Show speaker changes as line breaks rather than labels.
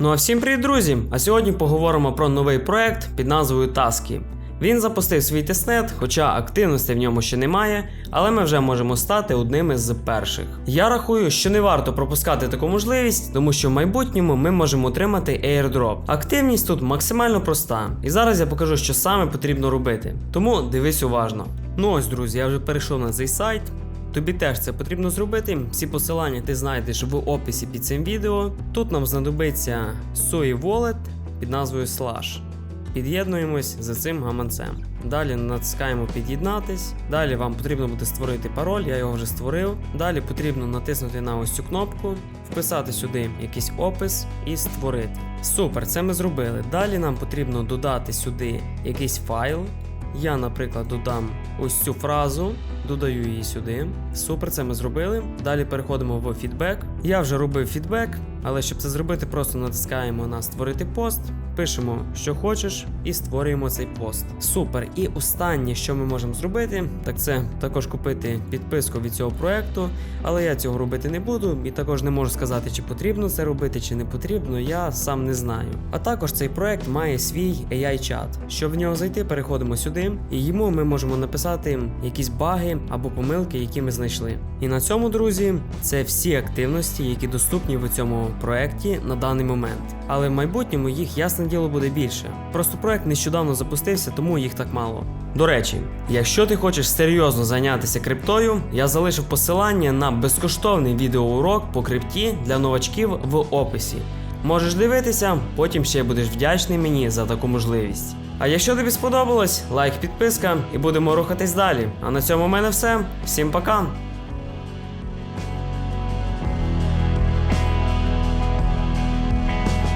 Ну а всім привіт, друзі! А сьогодні поговоримо про новий проект під назвою Таски. Він запустив свій тестнет, хоча активності в ньому ще немає, але ми вже можемо стати одними з перших. Я рахую, що не варто пропускати таку можливість, тому що в майбутньому ми можемо отримати airdrop. Активність тут максимально проста, і зараз я покажу, що саме потрібно робити. Тому дивись уважно. Ну ось, друзі, я вже перейшов на цей сайт. Тобі теж це потрібно зробити. Всі посилання ти знайдеш в описі під цим відео. Тут нам знадобиться SUI Wallet під назвою Slash. Під'єднуємось за цим гаманцем. Далі натискаємо під'єднатись. Далі вам потрібно буде створити пароль, я його вже створив. Далі потрібно натиснути на ось цю кнопку, вписати сюди якийсь опис і створити. Супер, це ми зробили. Далі нам потрібно додати сюди якийсь файл. Я, наприклад, додам ось цю фразу, додаю її сюди. Супер, це ми зробили. Далі переходимо в фідбек. Я вже робив фідбек, але щоб це зробити, просто натискаємо на створити пост, пишемо, що хочеш, і створюємо цей пост. Супер. І останнє, що ми можемо зробити, так це також купити підписку від цього проекту. Але я цього робити не буду, і також не можу сказати, чи потрібно це робити, чи не потрібно, я сам не знаю. А також цей проект має свій AI-чат. Щоб в нього зайти, переходимо сюди, і йому ми можемо написати якісь баги або помилки, які ми знайшли. І на цьому, друзі, це всі активності, які доступні в цьому проекті на даний момент. Але в майбутньому їх ясне діло буде більше. Просто проект нещодавно запустився, тому їх так мало. До речі, якщо ти хочеш серйозно зайнятися криптою, я залишив посилання на безкоштовний відеоурок по крипті для новачків в описі. Можеш дивитися, потім ще будеш вдячний мені за таку можливість. А якщо тобі сподобалось, лайк, підписка і будемо рухатись далі. А на цьому в мене все. Всім пока!